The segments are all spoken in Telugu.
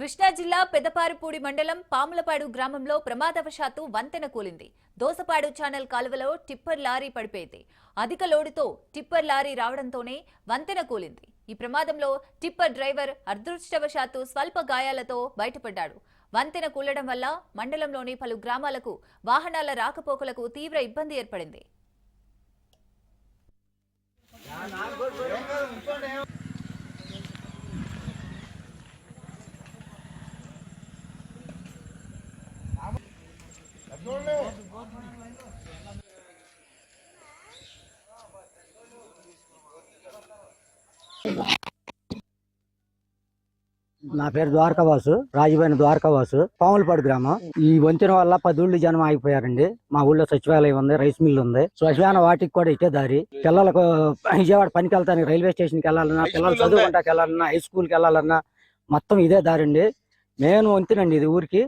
కృష్ణా జిల్లా పెదపారుపూడి మండలం పాములపాడు గ్రామంలో ప్రమాదవశాత్తు వంతెన కూలింది. దోసపాడు ఛానల్ కాలువలో టిప్పర్ లారీ పడిపోయింది. అధిక లోడుతో టిప్పర్ లారీ రావడంతోనే వంతెన కూలింది. ఈ ప్రమాదంలో టిప్పర్ డ్రైవర్ అదృష్టవశాత్తు స్వల్ప గాయాలతో బయటపడ్డాడు. వంతెన కూలడం వల్ల మండలంలోని పలు గ్రామాలకు వాహనాల రాకపోకలకు తీవ్ర ఇబ్బంది ఏర్పడింది. నా పేరు ద్వారకావాసు రాజుబైన ద్వారకావాసు పాములపాడు గ్రామం. ఈ వంతెన వల్ల పది ఊళ్ళు జనం ఆగిపోయారండి. మా ఊళ్ళో సచివాలయం ఉంది రైస్ మిల్ ఉంది. శ్మశాన వాటికి కూడా ఇటే దారి. పిల్లలకు విజయవాడ పనికి వెళ్తానికి రైల్వే స్టేషన్కి వెళ్ళాలన్నా పిల్లలు చదువుకుంటాకి వెళ్ళాలన్నా హై స్కూల్కి వెళ్ళాలన్నా మొత్తం ఇదే దారండి. మెయిన్ వంతెనండి ఇది ఊరికి.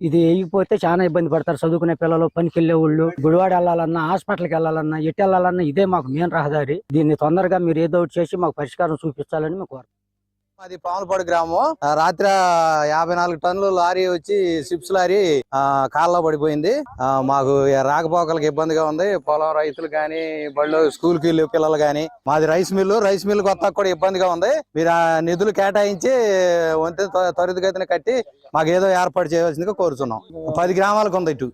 ఇది వేయకపోతే చాలా ఇబ్బంది పడతారు. చదువుకునే పిల్లలు పనికి వెళ్ళే వాళ్ళు గుడివాడ వెళ్ళాలన్నా హాస్పిటల్కి వెళ్ళాలన్నా ఎటు వెళ్ళాలన్నా ఇదే మాకు మెయిన్ రహదారి. దీన్ని తొందరగా మీరు ఏదో ఒకటి చేసి మాకు పరిష్కారం చూపించాలని మీకు కోరు మాది పాములపాడు గ్రామం. రాత్రి యాభై నాలుగు టన్నులు లారీ వచ్చి సిప్స్ లారీ ఆ, కాల్లో పడిపోయింది. మాకు రాకపోకలకు ఇబ్బందిగా ఉంది. పొలం రైతులు కానీ బళ్ళు స్కూల్కి వెళ్ళే పిల్లలు కానీ మాది రైస్ మిల్లు. రైస్ మిల్ కొత్త కూడా ఇబ్బందిగా ఉంది. మీరు ఆ నిధులు కేటాయించి వంతెన త్వరితగతిని త్వరితగతిన కట్టి మాకు ఏదో ఏర్పాటు చేయవలసిందిగా కోరుతున్నాం. పది గ్రామాలకు ఉంది ఇటు.